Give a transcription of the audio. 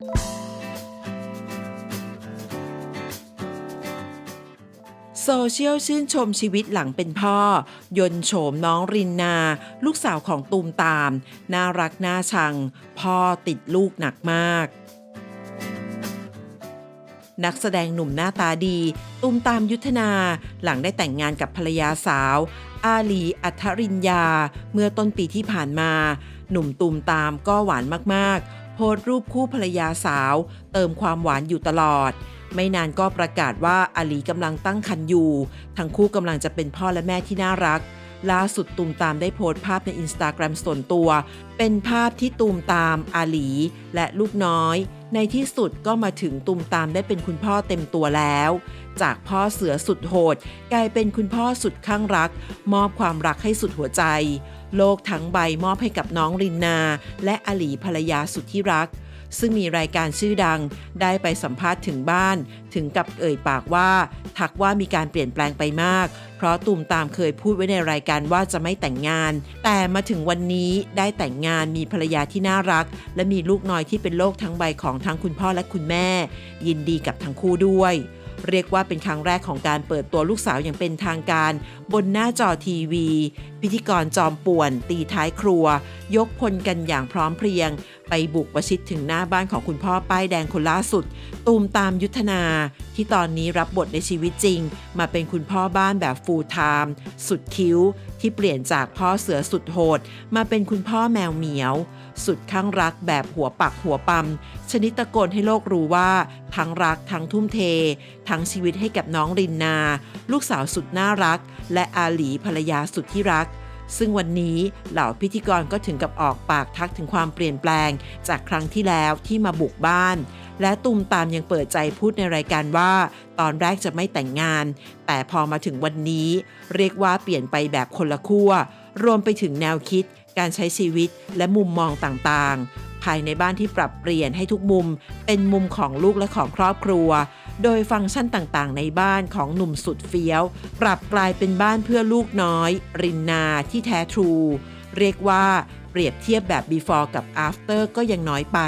โซเชียลชื่นชมชีวิตหลังเป็นพ่อ ยนโฉมน้องรินนา ลูกสาวของตูมตาม น่ารักน่าชัง พ่อติดลูกหนักมาก นักแสดงหนุ่มหน้าตาดี ตูมตามยุทธนาหลังได้แต่งงานกับภรรยาสาว อาลีอัธรินยา เมื่อต้นปีที่ผ่านมา หนุ่มตูมตามก็หวานมากๆ พสต์รูปคู่ภรรยาสาว เติมความหวานอยู่ตลอด ไม่นานก็ประกาศว่าอาลีกำลังตั้งครรภ์อยู่ ทั้งคู่กำลังจะเป็นพ่อและแม่ที่น่ารัก ล่าสุดตูมตามได้โพสต์ภาพในอินสตาแกรมส่วนตัว เป็นภาพที่ตูมตามอาหลี และลูกน้อย ในที่สุดก็มาถึงตูมตามได้เป็นคุณพ่อเต็มตัวแล้ว จากพ่อเสือสุดโหด กลายเป็นคุณพ่อสุดข้างรัก มอบความรักให้สุดหัวใจ โลกทั้งใบมอบให้กับน้องรินนา และอาหลีภรรยาสุดที่รัก ซึ่งมีรายการชื่อดัง ได้ไปสัมภาษณ์ถึงบ้าน ถึงกับเอ่ยปากว่า ทักว่ามีการเปลี่ยนแปลงไปมาก เพราะตูมตามเคยพูดไว้ในรายการว่าจะไม่แต่งงาน แต่มาถึงวันนี้ได้แต่งงานมีภรรยาที่น่ารัก และมีลูกน้อยที่เป็นโลกทั้งใบของทั้งคุณพ่อและคุณแม่ ยินดีกับทั้งคู่ด้วยเรียกว่าเป็นครั้งแรกของการเปิดตัวลูกสาวอย่างเป็นทางการ บนหน้าจอทีวี พิธีกรจอมป่วน ตีท้ายครัว ยกพลกันอย่างพร้อมเพรียง ไปบุกประชิดถึงหน้าบ้านของคุณพ่อป้ายแดงคนล่าสุด ตูมตามยุทธนา ที่ตอนนี้รับบทในชีวิตจริง มาเป็นคุณพ่อบ้านแบบฟูลไทม์สุดคิ้ว ที่เปลี่ยนจากพ่อเสือสุดโหด มาเป็นคุณพ่อแมวเหมียว สุดข้างรักแบบหัวปักหัวปั๊มชนิดตะโกนให้โลกรู้ว่า ทั้งรักทั้งทุ่มเท ทั้งชีวิตให้กับน้องรินนา ลูกสาวสุดน่ารัก และอาหลีภรรยาสุดที่รัก ซึ่งวันนี้เหล่าพิธีกรก็ถึงกับออกปากทักถึงความเปลี่ยนแปลง จากครั้งที่แล้วที่มาบุกบ้าน และตุมตามยังเปิดใจพูดในรายการว่า ตอนแรกจะไม่แต่งงาน แต่พอมาถึงวันนี้ เรียกว่าเปลี่ยนไปแบบคนละขั้วรวมไปถึงแนวคิดการใช้ชีวิตและมุมมองต่างๆ ภายในบ้านที่ปรับเปลี่ยนให้ทุกมุม เป็นมุมของลูกและของครอบครัว โดยฟังก์ชันต่างๆ ในบ้านของหนุ่มสุดเฟี้ยว ปรับกลายเป็นบ้านเพื่อลูกน้อย รินนาที่แท้ทรู เรียกว่าเปรียบเทียบแบบ before กับ after ก็ยังน้อยไป